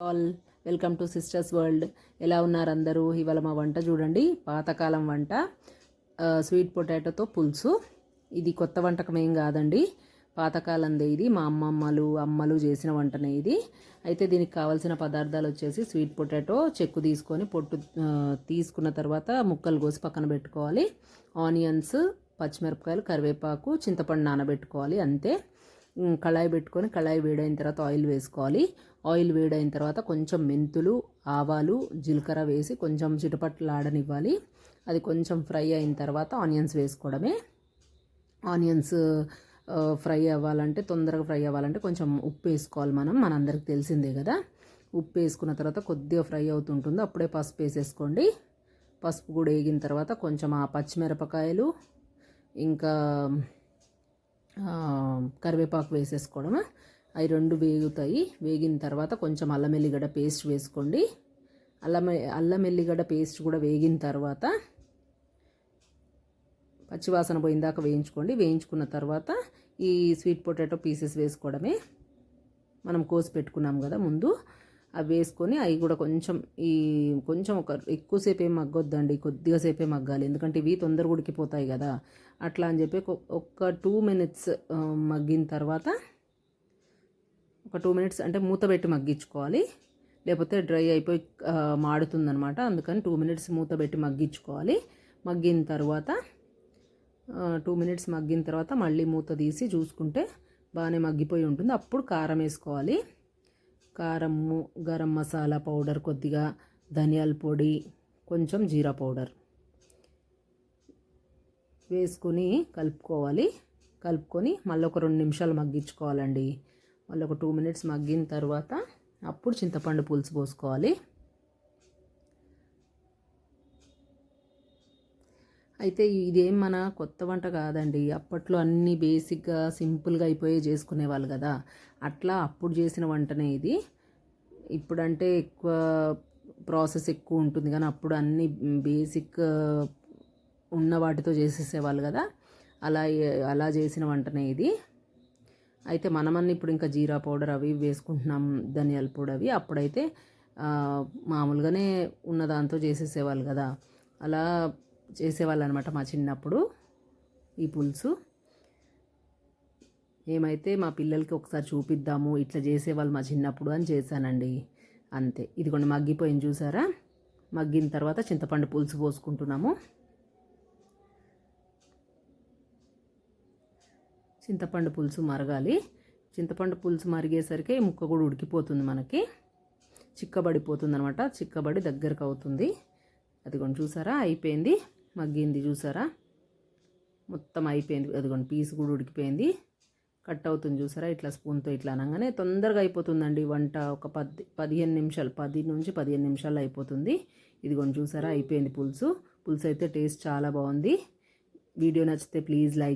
All. Welcome to sisters world. ఎలా ఉన్నారు అందరూ? ఇవాళ మా వంట చూడండి. పాతకాలం వంట. స్వీట్ పొటాటోతో పులుసు. ఇది కొత్త వంటకం ఏం కాదండి. పాతకాలందే ఇది. మా అమ్మమ్మలు అమ్మలు చేసిన వంటనే ఇది. అయితే దీనికి కావాల్సిన పదార్థాలు వచ్చేసి స్వీట్ పొటాటో చెక్కు తీసుకొని పొట్టు తీసుకున్న తర్వాత ముక్కలు కోసి పక్కన పెట్టుకోవాలి. ఆనియన్స్ పచ్చిమిరపకాయలు కరివేపాకు చింతపండు నానబెట్టుకోవాలి అంతే. కళాయి పెట్టుకొని కళాయి వేడైన తర్వాత ఆయిల్ వేసుకోవాలి. ఆయిల్ వేడైన తర్వాత కొంచెం మెంతులు ఆవాలు జీలకర్ర వేసి కొంచెం చిటపట్లాడనివ్వాలి. అది కొంచెం ఫ్రై అయిన తర్వాత ఆనియన్స్ వేసుకోవడమే. ఆనియన్స్ ఫ్రై అవ్వాలంటే తొందరగా ఫ్రై అవ్వాలంటే కొంచెం ఉప్పు వేసుకోవాలి మనం. మనందరికి తెలిసిందే కదా. ఉప్పు వేసుకున్న తర్వాత కొద్దిగా ఫ్రై అవుతుంటుంది. అప్పుడే పసుపు వేసేసుకోండి. పసుపు కూడా వేగిన తర్వాత కొంచెం ఆ పచ్చిమిరపకాయలు ఇంకా కరివేపాకు వేసేసుకోవడము? అవి రెండు వేగుతాయి. వేగిన తర్వాత కొంచెం అల్లం ఎల్లిగడ్డ పేస్ట్ వేసుకోండి. అల్లం అల్లం ఎల్లిగడ్డ పేస్ట్ కూడా వేగిన తర్వాత పచ్చివాసన పోయిందాక వేయించుకోండి. వేయించుకున్న తర్వాత ఈ స్వీట్ పొటాటో పీసెస్ వేసుకోవడమే. మనం కోసి పెట్టుకున్నాం కదా ముందు. అవి వేసుకొని అవి కూడా కొంచెం ఈ కొంచెం ఒక ఎక్కువసేపు ఏం మగ్గొద్దండి. కొద్దిగా సేపే మగ్గాలి. ఎందుకంటే ఇవి తొందరగా ఉడికిపోతాయి కదా. అట్లా అని చెప్పి ఒక- టూ మినిట్స్ మగ్గిన తర్వాత ఒక టూ మినిట్స్ అంటే మూత పెట్టి మగ్గించుకోవాలి. లేకపోతే డ్రై అయిపోయి మాడుతుంది అనమాట అందుకని టూ మినిట్స్ మూత పెట్టి మగ్గించుకోవాలి. మగ్గిన తర్వాత టూ మినిట్స్ మగ్గిన తర్వాత మళ్ళీ మూత తీసి చూసుకుంటే బాగానే మగ్గిపోయి ఉంటుంది. అప్పుడు కారం వేసుకోవాలి. కారము గరం మసాలా పౌడర్ కొద్దిగా ధనియాల పొడి కొంచెం జీరా పౌడర్. వేసుకొని కలుపుకోవాలి. కలుపుకొని మళ్ళీ ఒక రెండు నిమిషాలు మగ్గించుకోవాలండి. మళ్ళీ ఒక టూ మినిట్స్ మగ్గిన తర్వాత అప్పుడు చింతపండు పులుసు పోసుకోవాలి. అయితే ఇదేం మన కొత్త వంట కాదండి. అప్పట్లో అన్నీ బేసిక్గా సింపుల్గా అయిపోయి చేసుకునేవాళ్ళు కదా. అట్లా అప్పుడు చేసిన వంటనే ఇది. ఇప్పుడంటే ఎక్కువ ప్రాసెస్ ఎక్కువ ఉంటుంది. కానీ అప్పుడు అన్ని బేసిక్ ఉన్న వాటితో చేసేసేవాళ్ళు కదా. అలా అలా చేసిన వంటనే ఇది. అయితే మనమన్నీ ఇప్పుడు ఇంకా జీరా పౌడర్ అవి ఇవి వేసుకుంటున్నాం ధనియాల పొడి అవి. అప్పుడైతే మామూలుగానే ఉన్న దాంతో చేసేసేవాళ్ళు కదా. అలా చేసేవాళ్ళు అనమాట మా చిన్నప్పుడు ఈ పులుసు. ఏమైతే మా పిల్లలకి ఒకసారి చూపిద్దాము ఇట్లా చేసేవాళ్ళు మా చిన్నప్పుడు అని చేశానండి. అంతే. ఇది కొన్ని మగ్గిపోయింది చూసారా? మగ్గిన తర్వాత చింతపండు పులుసు పోసుకుంటున్నాము. చింతపండు పులుసు మరగాలి. చింతపండు పులుసు మరిగేసరికి ఈ ముక్క కూడా ఉడికిపోతుంది మనకి. చిక్కబడిపోతుంది అనమాట చిక్కబడి దగ్గరకు అవుతుంది. అదిగోండి చూసారా? అయిపోయింది. మగ్గింది చూసారా? మొత్తం అయిపోయింది. అదిగోండి పీస్ కూడా ఉడికిపోయింది. కట్ అవుతుంది చూసారా? ఇట్లా స్పూన్తో ఇట్లా అనగానే తొందరగా అయిపోతుందండి. వంట ఒక పది పదిహేను నిమిషాలు పది నుంచి పదిహేను నిమిషాలు అయిపోతుంది. ఇదిగోండి చూసారా? అయిపోయింది పులుసు. పులుసు అయితే టేస్ట్ చాలా బాగుంది. వీడియో నచ్చితే ప్లీజ్ లైక్